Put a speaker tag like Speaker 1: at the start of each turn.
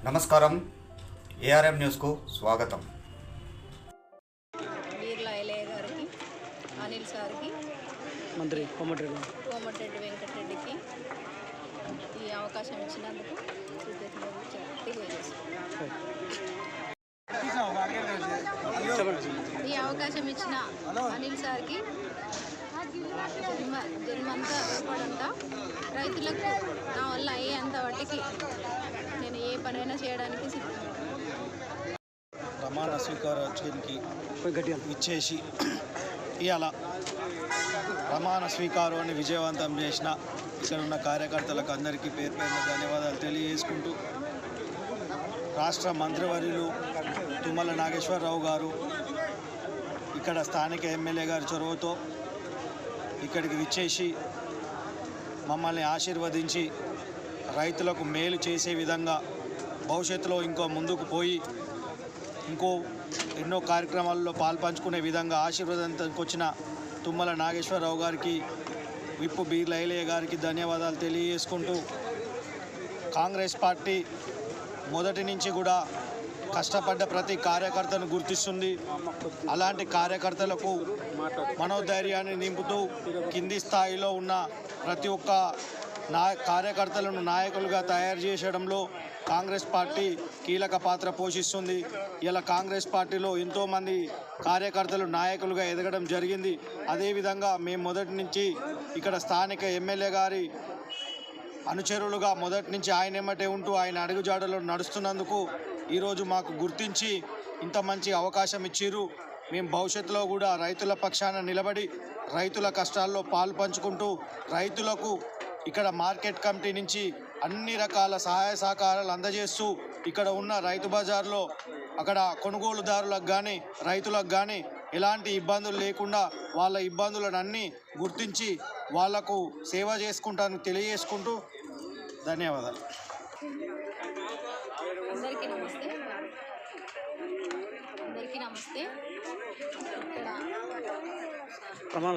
Speaker 1: నమస్కారం. ఏఆర్ఎం న్యూస్కు స్వాగతం.
Speaker 2: గారికి అనిల్ సార్కి
Speaker 3: మంత్రి కోమటిరెడ్డి
Speaker 2: కోమటిరెడ్డి వెంకటరెడ్డికి ఈ అవకాశం ఇచ్చినందుకు ఈ అవకాశం ఇచ్చిన అనిల్ సార్కి జన్మ జన్మంతా రుణపడంతా రైతులకు నా వల్ల అయ్యేంత వాటికి నేను ఏ పనైనా చేయడానికి
Speaker 4: ప్రమాణ స్వీకారోత్సవానికి ఇచ్చేసి ఇవాళ ప్రమాణ స్వీకారాన్ని విజయవంతం చేసిన ఇక్కడ ఉన్న కార్యకర్తలకు అందరికీ పేరు పేరున ధన్యవాదాలు తెలియజేసుకుంటూ రాష్ట్ర మంత్రివర్యులు తుమ్మల నాగేశ్వరరావు గారు ఇక్కడ స్థానిక ఎమ్మెల్యే గారి చొరవతో ఇక్కడికి విచ్చేసి మమ్మల్ని ఆశీర్వదించి రైతులకు మేలు చేసే విధంగా భవిష్యత్తులో ఇంకో ముందుకు పోయి ఇంకో ఎన్నో కార్యక్రమాల్లో పాల్పంచుకునే విధంగా ఆశీర్వాదంకి వచ్చిన తుమ్మల నాగేశ్వరరావు గారికి విప్పు బీర్ లైలయ్య గారికి ధన్యవాదాలు తెలియజేసుకుంటూ కాంగ్రెస్ పార్టీ మొదటి నుంచి కూడా కష్టపడ్డ ప్రతి కార్యకర్తను గుర్తిస్తుంది. అలాంటి కార్యకర్తలకు మనోధైర్యాన్ని నింపుతూ కింది స్థాయిలో ఉన్న ప్రతి ఒక్క నా కార్యకర్తలను నాయకులుగా తయారు చేసడంలో కాంగ్రెస్ పార్టీ కీలక పాత్ర పోషిస్తుంది. ఇలా కాంగ్రెస్ పార్టీలో ఎంతోమంది కార్యకర్తలు నాయకులుగా ఎదగడం జరిగింది. అదేవిధంగా మేము మొదటి నుంచి ఇక్కడ స్థానిక ఎమ్మెల్యే గారి అనుచరులుగా మొదటి నుంచి ఆయన ఎమ్మటే ఉంటూ ఆయన అడుగుజాడలో నడుస్తున్నందుకు ఈరోజు మాకు గుర్తించి ఇంత మంచి అవకాశం ఇచ్చిర్రు. మేము భవిష్యత్తులో కూడా రైతుల పక్షాన నిలబడి రైతుల కష్టాల్లో పాలు పంచుకుంటూ రైతులకు ఇక్కడ మార్కెట్ కమిటీ నుంచి అన్ని రకాల సహాయ సహకారాలు అందజేస్తూ ఇక్కడ ఉన్న రైతు బజార్లో అక్కడ కొనుగోలుదారులకు కానీ రైతులకు కానీ ఎలాంటి ఇబ్బందులు లేకుండా వాళ్ళ ఇబ్బందులను అన్నీ గుర్తించి వాళ్ళకు సేవ చేసుకుంటాను తెలియజేసుకుంటూ ధన్యవాదాలు.
Speaker 2: అందరికీ నమస్తే. అందరికీ నమస్తే.
Speaker 3: ప్రమాణ